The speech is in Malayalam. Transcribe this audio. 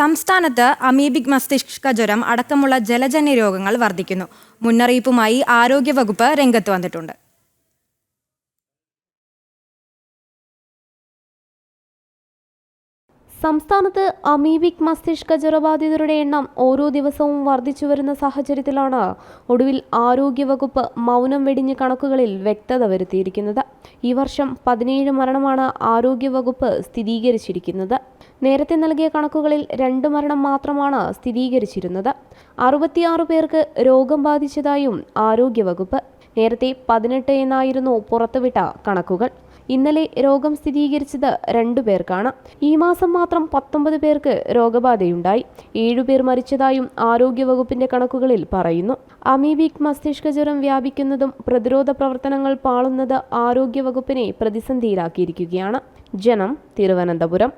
സംസ്ഥാനത്ത് അമീബിക് മസ്തിഷ്ക ജ്വരം അടക്കമുള്ള ജലജന്യ രോഗങ്ങൾ വർദ്ധിക്കുന്നു. മുന്നറിയിപ്പുമായി ആരോഗ്യവകുപ്പ് രംഗത്ത് വന്നിട്ടുണ്ട്. സംസ്ഥാനത്ത് അമീബിക് മസ്തിഷ്ക ജ്വരബാധിതരുടെ എണ്ണം ഓരോ ദിവസവും വർദ്ധിച്ചു വരുന്ന സാഹചര്യത്തിലാണ് ഒടുവിൽ ആരോഗ്യവകുപ്പ് മൗനം വെടിഞ്ഞ് കണക്കുകളിൽ വ്യക്തത വരുത്തിയിരിക്കുന്നത്. ഈ വർഷം പതിനേഴ് മരണമാണ് ആരോഗ്യവകുപ്പ് സ്ഥിരീകരിച്ചിരിക്കുന്നത്. നേരത്തെ നൽകിയ കണക്കുകളിൽ രണ്ട് മരണം മാത്രമാണ് സ്ഥിരീകരിച്ചിരുന്നത്. അറുപത്തിയാറ് പേർക്ക് രോഗം ബാധിച്ചതായും ആരോഗ്യവകുപ്പ്. നേരത്തെ പതിനെട്ട് എന്നായിരുന്നു പുറത്തുവിട്ട കണക്കുകൾ. ഇന്നലെ രോഗം സ്ഥിരീകരിച്ചത് രണ്ടു പേർക്കാണ്. ഈ മാസം മാത്രം പത്തൊമ്പത് പേർക്ക് രോഗബാധയുണ്ടായി. ഏഴുപേർ മരിച്ചതായും ആരോഗ്യവകുപ്പിന്റെ കണക്കുകളിൽ പറയുന്നു. അമീബിക് മസ്തിഷ്ക ജ്വരം വ്യാപിക്കുന്നതും പ്രതിരോധ പ്രവർത്തനങ്ങൾ പാളുന്നത് ആരോഗ്യവകുപ്പിനെ പ്രതിസന്ധിയിലാക്കിയിരിക്കുകയാണ്. ജനം തിരുവനന്തപുരം.